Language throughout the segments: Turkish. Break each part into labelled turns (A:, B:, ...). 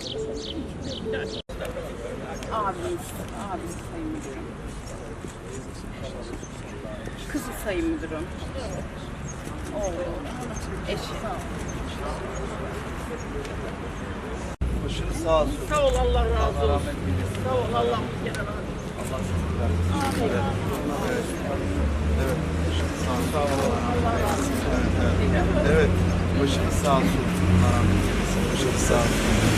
A: Abimiz, abimiz sayın müdürüm. Kızı sayın müdürüm. Oğlu, eşi.
B: Başınız sağ olsun.
A: Sağ ol Allah razı
B: Allah
A: olsun. Sağ ol Allah bir kere razı olsun.
B: Allah versin. Evet. Evet. Evet. Başınız sağ olsun. Sağ. Evet, evet. Evet. Başınız sağ olsun. Allah eylesin. Başınız sağ olsun. Başınız sağ olsun.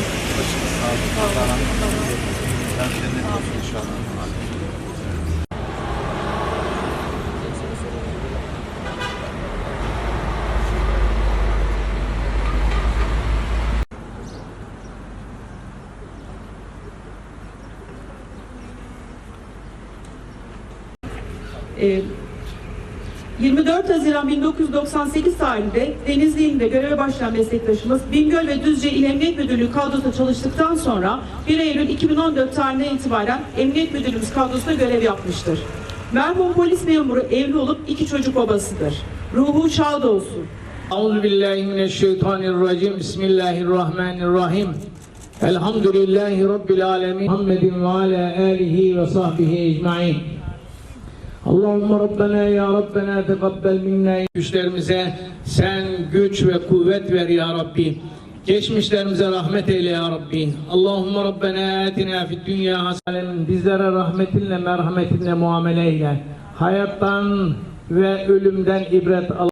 C: Ee, 24 Haziran 1998 tarihinde Denizli ilinde göreve başlayan meslektaşımız Bingöl ve Düzce İl Emniyet Müdürlüğü kadrosunda çalıştıktan sonra 1 Eylül 2014 tarihinden itibaren Emniyet Müdürlüğümüz kadrosunda görev yapmıştır. Merhum polis memuru evli olup iki çocuk babasıdır. Ruhu şad olsun.
D: Euzu billahi mineşşeytanirracim. Bismillahirrahmanirrahim. Elhamdülillahi rabbil alamin. Muhammedin ve ala alihi ve sahbihi ecmaîn. Allahümme Rabbena ya Rabbena tegabbel minna güçlerimize sen güç ve kuvvet ver ya Rabbi. Geçmişlerimize rahmet eyle ya Rabbi. Allahümme Rabbena atina fid dünya hasenen bizlere rahmetinle merhametinle muamele eyle. Hayattan ve ölümden ibret al.